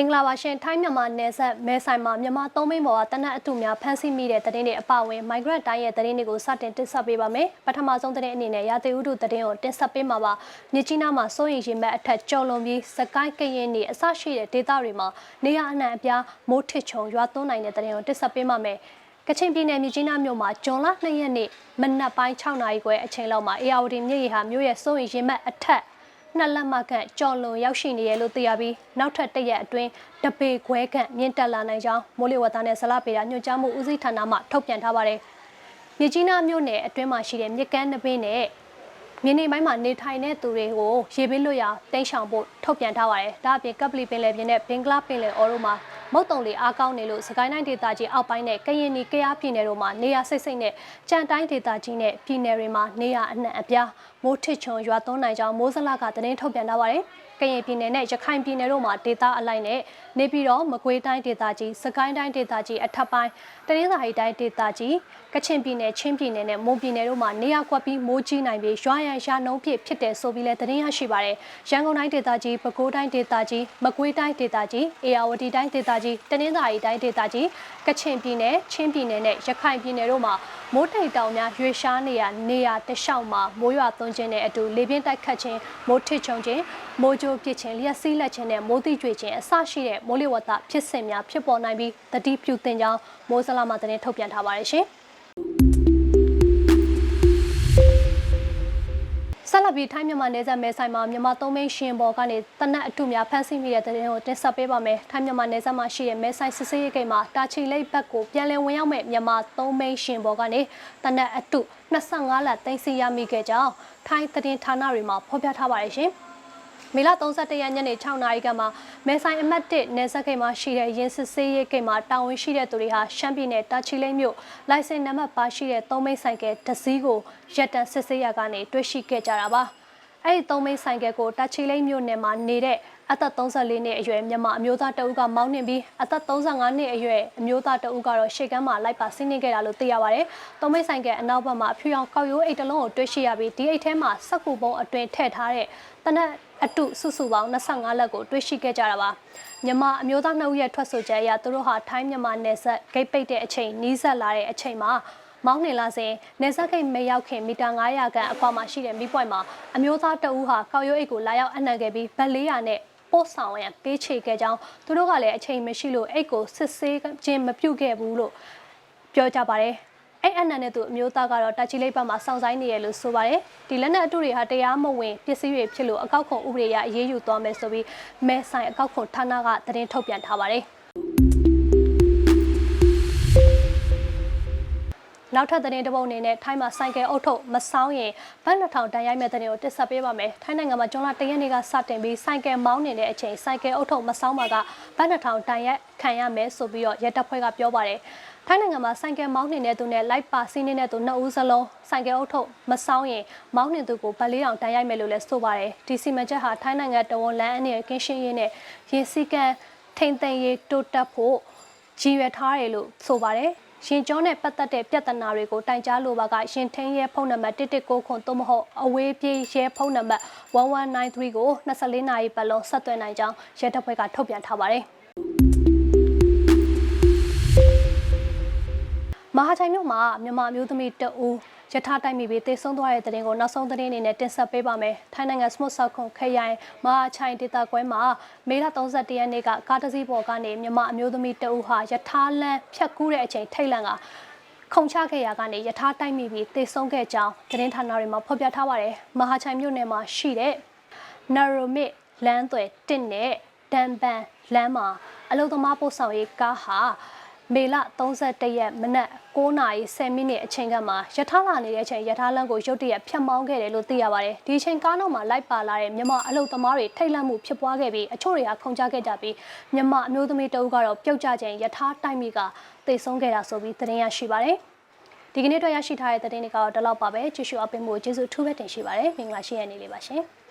မင်္ဂလာပါရှင်ထိုင်းမြန်မာနယ်စပ်မဲဆိုင်မှာမြန်မာသုံးမိန်းပေါ်ကတနက်အထုများဖမ်းဆီးမိတဲ့တရင်တွေအပအဝင် migrant တိုင်းရဲ့တရင်တွေကိုစတင်တင်ဆက်ပေးပါမယ်ပထမဆုံးတရင်အနေနဲ့ရာသီဥတုတရင်ကိုတင်ဆက်ပေးမှာပါမြကြီးနားမှာစိုးရိမ်ရင်မဲ့အထက်ကျော်လွန်ပြီးစကိုင်းကရင်နေအစရှိတဲ့ဒေသတွေမှာနေရအနှံအပြားမိုးထစ်ချုံရွာသွန်းနိုင်တဲ့တရင်ကိုတင်ဆက်ပေးပါမယ်ကချင်ပြည်နယ်မြကြီးနားမြို့မှာဂျွန်လ2ရက်နေ့မနက်ပိုင်း6နာရီခွဲအချိန်လောက်မှာအေယာဝတီမြစ်ရေဟာမြို့ရဲ့စိုးရိမ်ရင်မဲ့အထက် နှစ်လက်မခန့်ကြော်လွန်ရောက်ရှိနေရလို့သိရပြီးနောက်ထပ်တစ်ရက်အတွင်းတပေခွဲခန့်မြင့်တက်လာနိုင်ကြောင်းမိုးလေဝသနဲ့ဇလပေတာညွှန်ကြားမှုဦးစီးဌာနမှထုတ်ပြန်ထားပါတယ်။မြကြီးနားမြို့နယ်အတွင်းမှာရှိတဲ့မြစ်ကမ်းနှစ်ပင်းနဲ့မြင်းနေပိုင်းမှာနေထိုင်တဲ့သူတွေကိုရေပေးလွတ်ရာတိန့်ဆောင်ဖို့ထုတ်ပြန်ထားပါတယ်။ဒါအပြင်ကပ်ပလီပင်လယ်ပြင်နဲ့ဘင်္ဂလားပင်လယ်အော်တို့မှာမုတ်တုံလေးအားကောင်းနေလို့စကိုင်းတိုင်းဒေသကြီးအောက်ပိုင်းနဲ့ကရင်နီကယားပြည်နယ်တို့မှာနေရာစိတ်စိတ်နဲ့ကြံတိုင်းဒေသကြီးနဲ့ပြည်နယ်တွေမှာနေရာအနှံ့အပြားမိုးထစ်ချုံရွာသွန်းနိုင်ကြောင်းမိုးစလကသတင်းထုတ်ပြန်ထားပါတယ်။ကရင်ပြည်နယ်နဲ့ရခိုင်ပြည်နယ်တို့မှာဒေသအလိုက်နဲ့နေပြည်တော်မကွေးတိုင်းဒေသကြီးစကိုင်းတိုင်းဒေသကြီးအထက်ပိုင်းတနင်္သာရီတိုင်းဒေသကြီးကချင်ပြည်နယ်ချင်းပြည်နယ်နဲ့မွန်ပြည်နယ်တို့မှာနေရာကွက်ပြီးမိုးကြီးနိုင်ပြီးရွာရန်ရှာနှုံးဖြစ်ဖြစ်တယ်ဆိုပြီးလဲသတင်းရရှိပါတယ်။ရန်ကုန်တိုင်းဒေသကြီးပဲခူးတိုင်းဒေသကြီးမကွေးတိုင်းဒေသကြီးအေရဝတီတိုင်းဒေသကြီးတနင်္သာရီတိုင်းဒေသကြီးကချင်ပြည်နယ်ချင်းပြည်နယ်နဲ့ရခိုင်ပြည်နယ်တို့မှာမိုးတိတ်တောင်များရွေရှားနေရနေရတလျှောက်မှာမိုးရွာသွန်းခြင်းနဲ့အတူလေပြင်းတိုက်ခတ်ခြင်းမိုးထစ်ချုံခြင်းမိုးကြိုးပစ်ခြင်းလျှက်စီးလက်ခြင်းနဲ့မိုးတိကျွေခြင်းအစရှိတဲ့မိုးလေဝသဖြစ်စဉ်များဖြစ်ပေါ်နိုင်ပြီးတတိပြုတင်ကြောင်းမိုးစလာမသတင်းထုတ်ပြန်ထားပါတယ်ရှင် ဆက်လက်ပြီးထိုင်းမြန်မာနယ်စပ်မဲဆိုင်မှာမြန်မာသုံးမင်းရှင်ဘော်ကနေတနက်အထုများဖမ်းဆီးမိတဲ့တဲ့ရင်ကိုတင်ဆက်ပေးပါမယ်။ထိုင်းမြန်မာနယ်စပ်မှာရှိတဲ့မဲဆိုင်စစ်ဆေးရေးဂိတ်မှာတာချီလိတ်ဘက်ကိုပြန်လည်ဝင်ရောက်မဲ့မြန်မာသုံးမင်းရှင်ဘော်ကနေတနက်အထု25လသိမ်းဆည်းရမိခဲ့ကြောင်းထိုင်းသတင်းဌာနတွေမှာဖော်ပြထားပါတယ်ရှင်။ မေလ31ရက်ညနေ6နာရီကမှမဲဆိုင်အမှတ်1နယ်စပ်ဂိတ်မှာရှိတဲ့ရင်းစစ်ဆေးရေးဂိတ်မှာတာဝန်ရှိတဲ့သူတွေဟာရှမ်းပြည်နယ်တာချီလိတ်မြို့လိုင်စင်နံပါတ်ပါရှိတဲ့သုံးမိတ်ဆိုင်ကယ်တစည်းကိုရက်တန်စစ်ဆေးရကနေတွေ့ရှိခဲ့ကြတာပါ။ အဲ့ဒီသုံးမိတ်ဆိုင်ကယ်ကိုတာချီလိတ်မြို့နယ်မှာနေတဲ့အသက်34နှစ်အရွယ်မြန်မာအမျိုးသားတအုပ်ကမောင်းနှင်ပြီးအသက်35နှစ်အရွယ်အမျိုးသားတအုပ်ကတော့ရှေ့ကမ်းမှာလိုက်ပါဆင်းနေခဲ့တာလို့သိရပါတယ်။သုံးမိတ်ဆိုင်ကအနောက်ဘက်မှာအဖြူရောင်ကောက်ရိုးအိတ်တလုံးကိုတွေ့ရှိရပြီးဒီအိတ်ထဲမှာစက်ကူပုံအတွင်ထည့်ထားတဲ့တနက်အတုစုစုပေါင်း25လက်ကိုတွေ့ရှိခဲ့ကြတာပါမြန်မာအမျိုးသားနှုတ်ရဲ့ထွက်ဆိုချက်အရသူတို့ဟာထိုင်းမြန်မာနယ်စပ်ဂိတ်ပိတ်တဲ့အချိန်နီးစပ်လာတဲ့အချိန်မှာ မောင်းနေလာစဉ်နေဆက်ကိတ်မရောက်ခင်မီတာ900ခန့်အကွာမှာရှိတဲ့မီးပွိုင်မှာအမျိုးသားတအူးဟာကောက်ရိုးအိတ်ကိုလာရောက်အနှံခဲ့ပြီးဗတ်400နဲ့ပို့ဆောင်ရန်ပေးချေခဲ့ကြောင်းသူတို့ကလည်းအချိန်မရှိလို့အိတ်ကိုစစ်ဆေးခြင်းမပြုခဲ့ဘူးလို့ပြောကြပါတယ်အဲ့အနန်နဲ့သူအမျိုးသားကတော့တာချီလိပ်ဘက်မှာစောင့်ဆိုင်နေရလို့ဆိုပါတယ်ဒီလက်နက်အတုတွေဟာတရားမဝင်ပစ္စည်းတွေဖြစ်လို့အကောက်ခွန်ဥပဒေအရအရေးယူသွားမယ်ဆိုပြီးမဲဆိုင်အကောက်ခွန်ဌာနကသတင်းထုတ်ပြန်ထားပါတယ် နောက်ထပ်သတင်းတစ်ပုဒ်အနေနဲ့ထိုင်းမှာဆိုင်ကယ်အုပ်ထုပ်မဆောင်ရင်ဘတ်2000တန်ရိုက်မဲ့တဲ့တွေကိုတစ်ဆက်ပေးပါမယ်။ထိုင်းနိုင်ငံမှာကျွန်းလတရက်နေ့ကစတင်ပြီးဆိုင်ကယ်မောင်းနေတဲ့အချိန်ဆိုင်ကယ်အုပ်ထုပ်မဆောင်ပါကဘတ်2000တန်ရိုက်ခံရမယ်ဆိုပြီးတော့ရဲတပ်ဖွဲ့ကပြောပါတယ်။ထိုင်းနိုင်ငံမှာဆိုင်ကယ်မောင်းနေတဲ့သူနဲ့လိုက်ပါစီးနေတဲ့သူနှစ်ဦးစလုံးဆိုင်ကယ်အုပ်ထုပ်မဆောင်ရင်မောင်းနေသူကိုဗတ်လေးအောင်တန်ရိုက်မယ်လို့လည်းဆိုပါတယ်။ဒီစီမံချက်ဟာထိုင်းနိုင်ငံတဝန်လန်းအနေနဲ့ကင်းရှင်းရေးနဲ့ရေစီကံထိန်သိမ်းရေးတိုးတက်ဖို့ရည်ရွယ်ထားတယ်လို့ဆိုပါတယ်။ ရင်ကျောနဲ့ပတ်သက်တဲ့ပြဿနာတွေကိုတိုင်ကြားလိုပါကရင်ထင်းရဲဖုန်းနံပါတ်119ခွန်သို့မဟုတ်အဝေးပြေးရဲဖုန်းနံပါတ်1193ကို24နာရီပတ်လုံးဆက်သွယ်နိုင်ကြောင်းရဲတပ်ဖွဲ့ကထုတ်ပြန်ထားပါတယ်။မဟာချိုင်မြို့မှာမြန်မာမျိုးသမီးတအူး ရထားတိုက်မိပြီးတေဆုံးသွားတဲ့တဲ့တင်ကိုနောက်ဆုံးသတင်းအနေနဲ့တင်ဆက်ပေးပါမယ်။ထိုင်းနိုင်ငံစမွတ်ဆောက်ခွန်ခရိုင်မဟာချိုင်ဒေသကွဲမှာမေလ31ရက်နေ့ကကားတစ်စီးပေါ်ကနေမြန်မာအမျိုးသမီးတအူးဟာရထားလမ်းဖြတ်ကူးတဲ့အချိန်ထိတ်လန့်ကခုံချခဲ့ရာကနေရထားတိုက်မိပြီးတေဆုံးခဲ့ကြောင်းသတင်းဌာနတွေမှာဖော်ပြထားပါတယ်။မဟာချိုင်မြို့နယ်မှာရှိတဲ့နာရိုမစ်လမ်းသွယ်တစ်နဲ့တန်ပန်လမ်းမှာအလုသမားပို့ဆောင်ရေးကားဟာ မေလ31ရက်မနက်9:10မိနစ်အချိန်ကမှရထားလာနေတဲ့အချိန်ရထားလမ်းကိုရုတ်တရက်ဖျက်မောင်းခဲ့တယ်လို့သိရပါတယ်။ဒီအချိန်ကားနောက်မှာလိုက်ပါလာတဲ့မြန်မာအလုသမားတွေထိတ်လန့်မှုဖြစ်ပွားခဲ့ပြီးအချို့တွေကခုန်ချခဲ့ကြပြီးမြန်မာအမျိုးသမီးတဦးကတော့ပြုတ်ကျချိန်ရထားတိုက်မိကသေဆုံးခဲ့တာဆိုပြီးသတင်းရရှိပါတယ်။ဒီကနေ့တော့ရရှိထားတဲ့သတင်းတွေကတော့ဒီလောက်ပါပဲကြည့်ရှုအပင်မှုကျေးဇူးအထူးပဲတင်ရှိပါတယ်။မင်္ဂလာရှိရနေလေးပါရှင်။